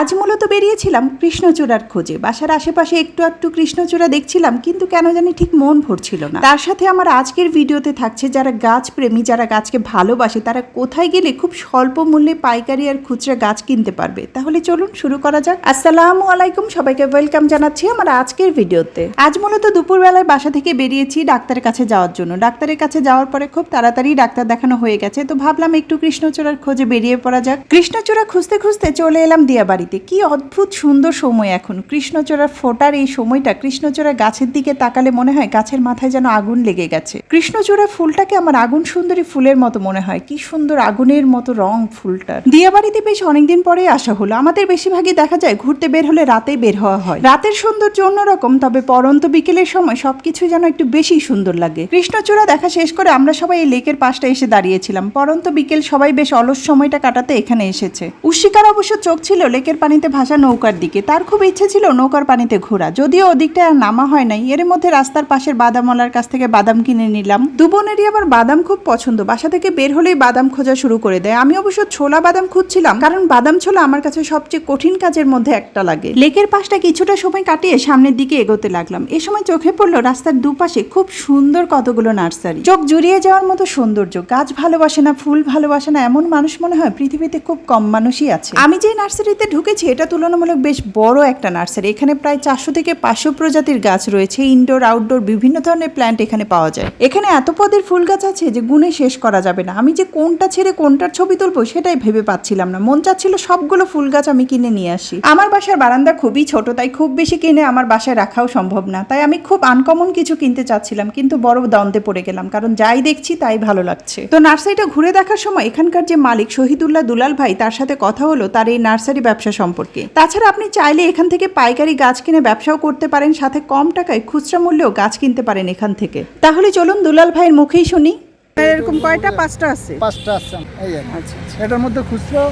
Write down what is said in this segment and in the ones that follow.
আজ মূলত বেরিয়েছিলাম কৃষ্ণচূড়ার খোঁজে। বাসার আশেপাশে একটু একটু কৃষ্ণচূড়া দেখছিলাম, কিন্তু কেন জানি ঠিক মন ভরছিল না। তার সাথে আমার আজকের ভিডিওতে থাকছে যারা গাছ প্রেমী, যারা গাছকে ভালোবাসে, তারা কোথায় গেলে খুব স্বল্প মূল্যে পাইকারি আর খুচরা গাছ কিনতে পারবে? তাহলে চলুন শুরু করা যাক। আসসালামু আলাইকুম সবাইকে, ওয়েলকাম জানাচ্ছি আমার আজকের ভিডিওতে। আজ মূলত দুপুরবেলায় বাসা থেকে বেরিয়েছি ডাক্তারের কাছে যাওয়ার জন্য। ডাক্তারের কাছে যাওয়ার পরে খুব তাড়াতাড়ি ডাক্তার দেখানো হয়ে গেছে, তো ভাবলাম একটু কৃষ্ণচূড়ার খোঁজে বেরিয়ে পড়া যাক। কৃষ্ণচূড়া খুঁজতে খুঁজতে চলে এলাম দিয়াবাড়িতে কি অদ্ভুত সুন্দর সময় এখন। কৃষ্ণচূড়ার ফোটার এই সময়টা কৃষ্ণচূড়া গাছের দিকে তাকালে মনে হয় গাছের মাথায় যেন আগুন লেগে গেছে। কৃষ্ণচূড়া ফুলটাকে আমার আগুন সুন্দরী ফুলের মতো মনে হয়। কি সুন্দর আগুনের মতো রং ফুলটার। দিয়াবাড়িতে বেশ অনেকদিন পরে আসা হলো। আমাদের বেশিরভাগই দেখা যায় ঘুরতে বের হলে রাতেই বের হওয়া হয়। রাতের সৌন্দর্য অন্যরকম, তবে পরন্ত বিকেলের সময় সবকিছু যেন একটু বেশি সুন্দর লাগে। কৃষ্ণচূড়া দেখা শেষ করে আমরা সবাই এই লেকের পাশটা এসে দাঁড়িয়েছিলাম। পরন্ত বিকেল সবাই বেশ অলস সময়টা কাটাতে এখানে এসেছে। উশিকার অবশ্য চোখ ছিল লেকের পানিতে ভাসা নৌকার দিকে। তার খুব ইচ্ছে ছিল নৌকার পানিতে ঘোরা। যদিও ওদিকটা আর নামা হয় নাই এর মধ্যে রাস্তার পাশের বাদামওয়ালার কাছ থেকে বাদাম কিনে নিলাম। দু বোনেরই আবার বাদাম খুব পছন্দ। বাসা থেকে বের হলেই বাদাম খোঁজা শুরু করে দেয়। আমি অবশ্য ছোলা বাদাম খুঁজছিলাম, কারণ বাদাম ছোলা আমার কাছে সবচেয়ে কঠিন কাজের মধ্যে একটা লাগে। লেকের পাশটা কিছুটা সময় কাটিয়ে সামনের দিকে এগোতে লাগলাম। এ সময় চোখে পড়ল রাস্তার দুপাশে খুব সুন্দর কতগুলো নার্সারি। চোখ জুড়িয়ে যাওয়ার মতো সৌন্দর্য। গাছ ভালোবাসে না, ফুল ভালোবাসে না, এমন মানুষ মনে হয় পৃথিবীতে খুব কম মানুষই আছে। আমি যে নার্সারিতে ঢুকেছি এটা তুলনামূলক বেশ বড় একটা নার্সারি। এখানে প্রায় চারশো থেকে পাঁচশো প্রজাতির গাছ রয়েছে ইনডোর আউটডোর বিভিন্ন ধরনের প্ল্যান্ট এখানে পাওয়া যায়। এখানে এত পদের ফুল গাছ আছে যে গুণে শেষ করা যাবে না। আমি যে কোনটা ছেড়ে কোনটার ছবি তুলবো সেটাই ভেবে পাচ্ছিলাম না। মন চাচ্ছিল সবগুলো ফুল গাছ আমি কিনে নিয়ে আসি। আমার বাসার বারান্দা খুবই ছোট, তাই খুব বেশি কিনে আমার বাসায় রাখাও সম্ভব না। তাই আমি খুব আনকমন কিছু কিনতে চাচ্ছিলাম, কিন্তু বড় দ্বন্দ্বে পড়ে গেলাম, কারণ যাই দেখছি তাই ভালো লাগছে। তো নার্সারিটা ঘুরে দেখার সময় এখানকার যে মালিক শহীদুল্লাহ দুলাল ভাই, তার সাথে কথা হলো, তার এই নার্সারি ব্যবসা সম্পর্কে। তাছাড়া আপনি চাইলে এখান থেকে পাইকারি গাছ কিনে ব্যবসাও করতে পারেন সাথে কম টাকায় খুচরা মূল্যেও গাছ কিনতে পারেন এখান থেকে। তাহলে চলুন দুলাল ভাইয়ের মুখেই শুনি। এরকম কয়টা পাঁচটা আছে? পাঁচটা আছে এই আর আচ্ছা এটার মধ্যে খুচরো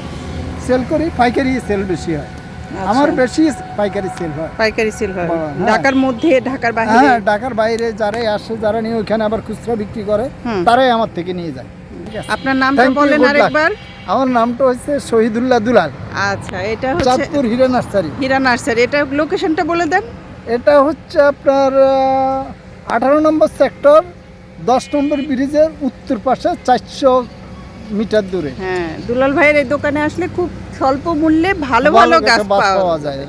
সেল করি পাইকারি সেল বেশি হয়। আমার বেশি পাইকারি সেল হয়। পাইকারি সেল হয়। হ্যাঁ। ঢাকার মধ্যে ঢাকার বাইরে? হ্যাঁ ঢাকার বাইরে যারাই আসে যারা নিয়ে ওখানে আবার খুচরা বিক্রি করে তারাই আমার থেকে নিয়ে যায়। আপনার নামটা বলেন আরেকবার। আমার নামটা হচ্ছে শহীদুল্লাহ দুলাল। আচ্ছা এটা হচ্ছে Chandpur hero nursery. Hira nursery এটা লোকেশনটা বলে দেন। এটা হচ্ছে আপনার আঠারো নম্বর সেক্টর দশ নম্বর ব্রিজের উত্তর পাশে চারশো মিটার দূরে। হ্যাঁ দুলাল ভাইয়ের এই দোকানে আসলে খুব স্বল্প মূল্যে ভালো ভালো গাছ পাওয়া যায়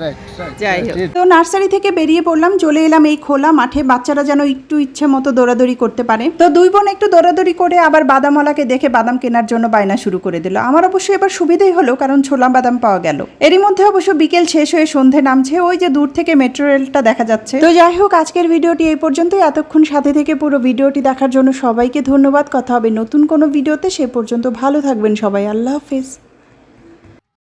যাই হোক। তো নার্সারি থেকে বেরিয়ে পড়লাম চলে এলাম এই খোলা মাঠে বাচ্চারা যেন একটু ইচ্ছে মতো দৌড়াদৌড়ি করতে পারে। তো দুই বোন একটু দৌড়াদৌড়ি করে আবার বাদামওয়ালাকে দেখে বাদাম কেনার জন্য বায়না শুরু করে দিল। আমার অবশ্য এবার সুবিধাই হলো কারণ ছোলা বাদাম পাওয়া গেল। এরই মধ্যে অবশ্য বিকেল শেষ হয়ে সন্ধে নামছে ওই যে দূর থেকে মেট্রো রেলটা দেখা যাচ্ছে। তো যাই হোক আজকের ভিডিওটি এই পর্যন্তই। এতক্ষণ সাথে থেকে পুরো ভিডিওটি দেখার জন্য সবাইকে ধন্যবাদ। কথা হবে নতুন কোনো ভিডিওতে সে পর্যন্ত ভালো থাকবেন সবাই। আল্লাহ হাফেজ।